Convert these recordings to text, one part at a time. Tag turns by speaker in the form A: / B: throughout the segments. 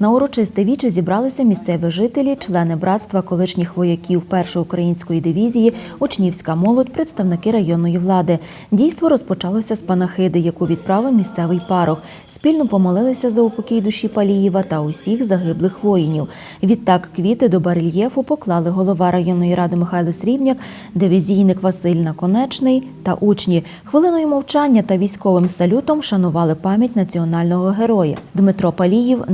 A: На урочисте віче зібралися місцеві жителі, члени братства колишніх вояків першої української дивізії, учнівська молодь, представники районної влади. Дійство розпочалося з панахиди, яку відправив місцевий парох. Спільно помолилися за упокій душі Палієва та усіх загиблих воїнів. Відтак квіти до барельєфу поклали голова районної ради Михайло Срібняк, дивізійник Василь Наконечний та учні. Хвилиною мовчання та військовим салютом вшанували пам'ять національного героя. Дмитро Паліїв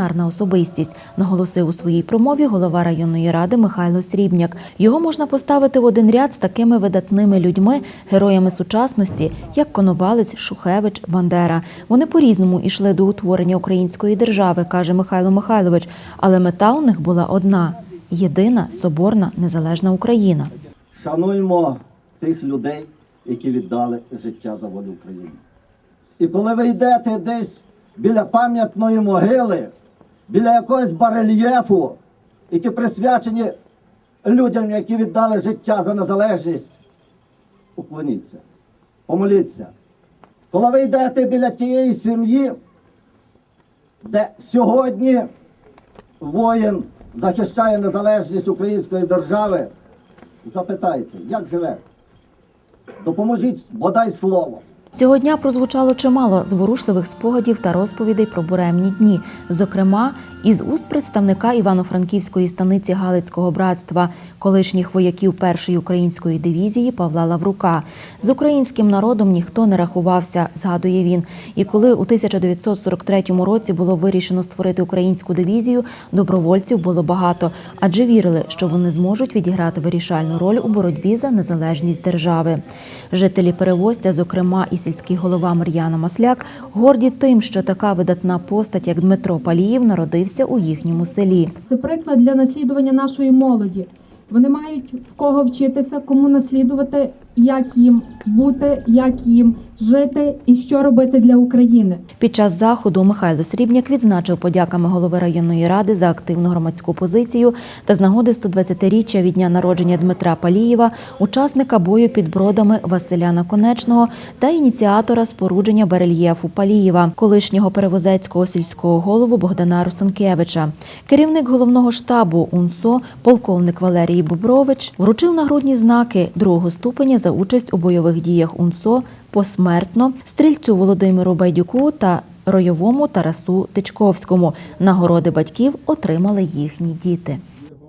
A: неординарна особистість, наголосив у своїй промові голова районної ради Михайло Срібняк. Його можна поставити в один ряд з такими видатними людьми, героями сучасності, як Коновалець, Шухевич, Бандера. Вони по-різному йшли до утворення української держави, каже Михайло Михайлович. Але мета у них була одна єдина, соборна, незалежна Україна.
B: Шануємо тих людей, які віддали життя за волю України. І коли ви йдете десь біля пам'ятної могили, біля якогось барельєфу, які присвячені людям, які віддали життя за незалежність, уклоніться, помоліться. Коли ви йдете біля тієї сім'ї, де сьогодні воїн захищає незалежність української держави, запитайте, як живе? Допоможіть бодай словом.
A: Цього дня прозвучало чимало зворушливих спогадів та розповідей про буремні дні, зокрема, із уст представника Івано-Франківської станиці Галицького братства, колишніх вояків першої української дивізії Павла Лаврука. З українським народом ніхто не рахувався, згадує він. І коли у 1943 році було вирішено створити українську дивізію, добровольців було багато, адже вірили, що вони зможуть відіграти вирішальну роль у боротьбі за незалежність держави. Жителі перевозця, зокрема і сільський голова Мар'яна Масляк, горді тим, що така видатна постать, як Дмитро Паліїв, народився у їхньому селі.
C: Це приклад для наслідування нашої молоді. Вони мають в кого вчитися, кому наслідувати, як їм бути, як їм жити і що робити для України.
A: Під час заходу Михайло Срібняк відзначив подяками голови районної ради за активну громадську позицію та з нагоди 120-річчя від дня народження Дмитра Палієва, учасника бою під бродами Василя Наконечного та ініціатора спорудження барельєфу Палієва, колишнього перевозецького сільського голову Богдана Русенкевича. Керівник головного штабу УНСО, полковник Валерій Бобрович, вручив нагрудні знаки другого ступеня за участь у бойових діях УНСО посмертно стрільцю Володимиру Байдюку та ройовому Тарасу Тичковському. Нагороди батьків отримали їхні діти.